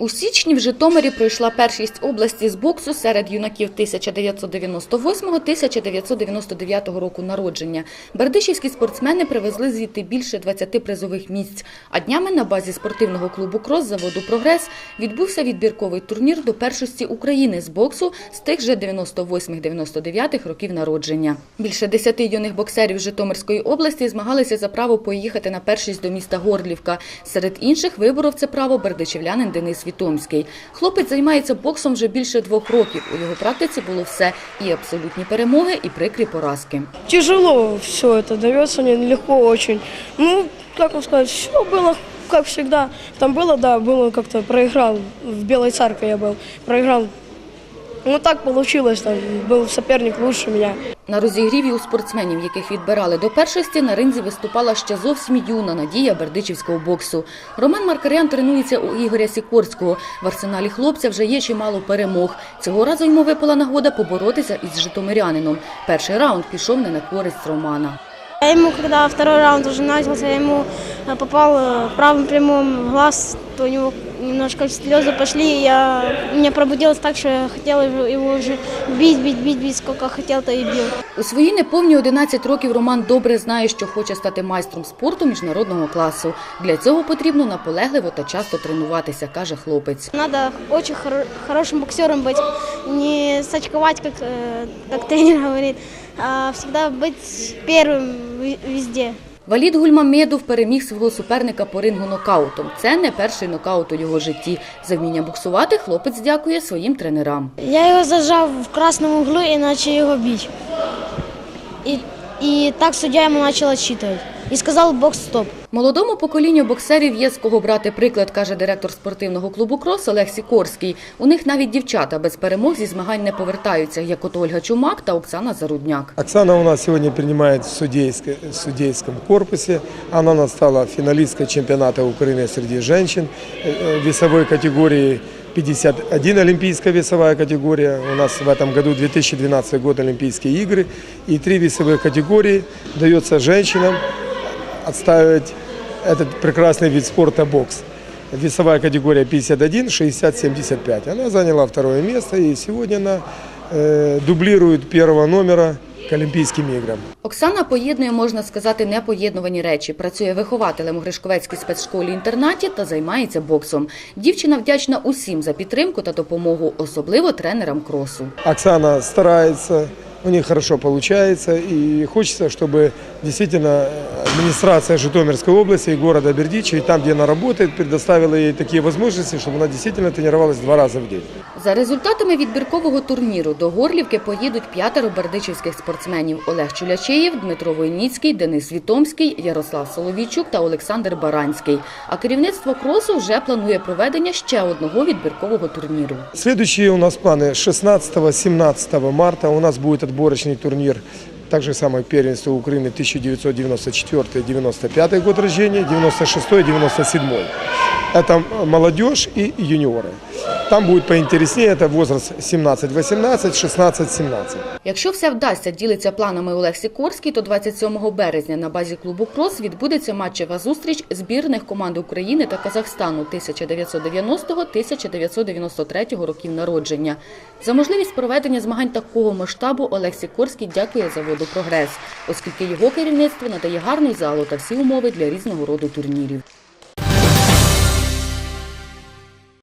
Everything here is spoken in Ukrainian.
У січні в Житомирі пройшла першість області з боксу серед юнаків 1998-1999 року народження. Бердичівські спортсмени привезли звідти більше 20 призових місць. А днями на базі спортивного клубу «Крос» заводу «Прогрес» відбувся відбірковий турнір до першості України з боксу з тих же 98-99 років народження. Більше 10 юних боксерів Житомирської області змагалися за право поїхати на першість до міста Горлівка. Серед інших виборов це право бердичівлянин Денис Вітомський. Хлопець займається боксом вже більше двох років. У його практиці було все – і абсолютні перемоги, і прикрі поразки. Тяжело все это дается мне, нелегко очень. Ну, как вам сказать, все было как всегда. Там было, да, было как-то проиграл. В Белой Церкви я был. Проиграл. Ну так получилось, там был соперник лучше меня. На розігріві у спортсменів, яких відбирали до першості, на ринзі виступала ще зовсім юна надія бердичівського боксу. Роман Маркарян тренується у Ігоря Сікорського. В арсеналі хлопця вже є чимало перемог. Цього разу йому випала нагода поборотися із житомирянином. Перший раунд пішов не на користь Романа. Я ему, когда второй раунд уже начался, я ему э, попал э, правым прямым в глаз, то у него немножко слезы пошли, и я, у меня пробудилось так, что я хотела его его уже бить, бить, бить, бить, сколько хотел, то и бил. У свої неповні 11 років Роман добре знає, що хоче стати майстром спорту міжнародного класу. Для цього потрібно наполегливо та часто тренуватися, каже хлопець. Надо очень хоро- хорошим боксером быть, не сачковать, как, э, как тренер говорит, а всегда быть первым ви- везде. Валід Гульмамедов переміг свого суперника по рингу нокаутом. Це не перший нокаут у його житті. За вміння боксувати хлопець дякує своїм тренерам. Я його зажав в красному углу і почав його бити. І, і так суддя йому почала отсчитывать И сказал бокс стоп. Молодому поколінню боксерів є з кого брати приклад, каже директор спортивного клубу «Крос» Олег Сікорський. У них навіть дівчата без перемог зі змагань не повертаються, як от Ольга Чумак та Оксана Зарудняк. Оксана у нас сегодня принимает в судейской- судейском корпусе. Она у нас стала финалисткой чемпионата Украины среди женщин э, э, весовой категории 51 олимпийская весовая категория. У нас в этом году 2012 год Олимпийские игры. И три весовые категории дается женщинам отстаивать этот прекрасный вид спорта бокс. Весовая категория 51, 60, 75. Она заняла второе место и сегодня она э, дублирует первого номера к Олимпийским играм. Оксана поєднує, можна сказати, непоєднувані речі. Працює вихователем у Гришковецькій спецшколі-інтернаті та займається боксом. Дівчина вдячна усім за підтримку та допомогу, особливо тренерам кросу. Оксана старается, у них хорошо получается и хочется, чтобы действительно э, администрация Житомирской области и города Бердичева, и там, где она работает, предоставила ей такие возможности, чтобы она действительно тренировалась два раза в день. За результатами відбіркового турніру до Горлівки поїдуть п'ятеро бердичівських спортсменів Олег Чулячеєв, Дмитро Войніцький, Денис Вітомський, Ярослав Соловійчук та Олександр Баранський. А керівництво кросу вже планує проведення ще одного відбіркового турніру. Следующие у нас планы 16-17 марта у нас будет отборочный турнир так же самое первенство Украины 1994-95 год рождения, 96-97. Это молодежь и юниоры. Там будет поинтереснее, это возраст 17-18, 16-17. Якщо все вдасться, ділиться планами Олег Сікорський, то 27 березня на базі клубу «Крос» відбудеться матчева зустріч збірних команд України та Казахстану 1990-1993 років народження. За можливість проведення змагань такого масштабу Олег Сікорський дякує заводу «Прогрес», оскільки його керівництво надає гарний залу та всі умови для різного роду турнірів.